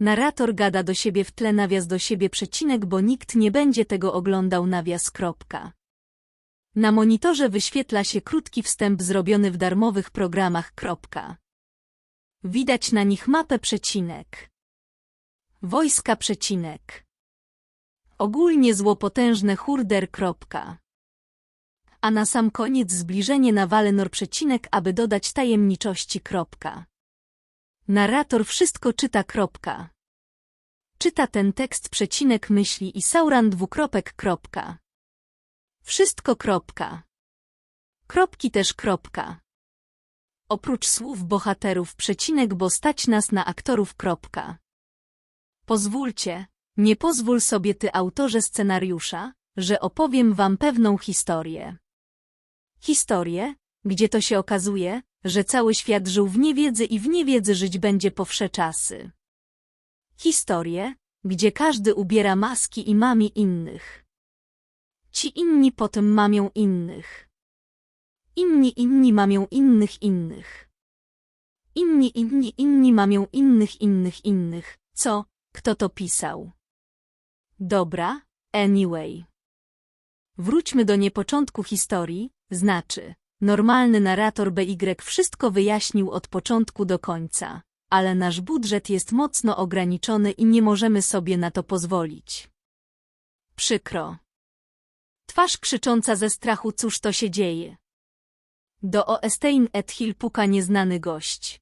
Narrator gada do siebie w tle nawias do siebie przecinek, bo nikt nie będzie tego oglądał nawias. Kropka. Na monitorze wyświetla się krótki wstęp zrobiony w darmowych programach. Kropka. Widać na nich mapę przecinek. Wojska przecinek. Ogólnie złopotężne hurder. Kropka. A na sam koniec zbliżenie na Valenor przecinek, aby dodać tajemniczości. Kropka. Narrator wszystko czyta. Kropka. Czyta ten tekst przecinek myśli i Sauran dwukropek. Kropka. Wszystko. Kropka. Kropki też. Kropka. Oprócz słów bohaterów przecinek, bo stać nas na aktorów. Kropka. Pozwólcie, nie pozwól sobie ty autorze scenariusza, że opowiem wam pewną historię. Historię, gdzie to się okazuje, że cały świat żył w niewiedzy i w niewiedzy żyć będzie po wsze czasy. Historię, gdzie każdy ubiera maski i mami innych. Ci inni potem mamią innych. Inni inni mamią innych innych. Inni inni inni mamią innych innych innych. Co? Kto to pisał? Dobra, anyway. Wróćmy do niepoczątku historii, znaczy, normalny narrator BY wszystko wyjaśnił od początku do końca, ale nasz budżet jest mocno ograniczony i nie możemy sobie na to pozwolić. Przykro. Twarz krzycząca ze strachu, cóż to się dzieje? Do Oestein et Hill puka nieznany gość.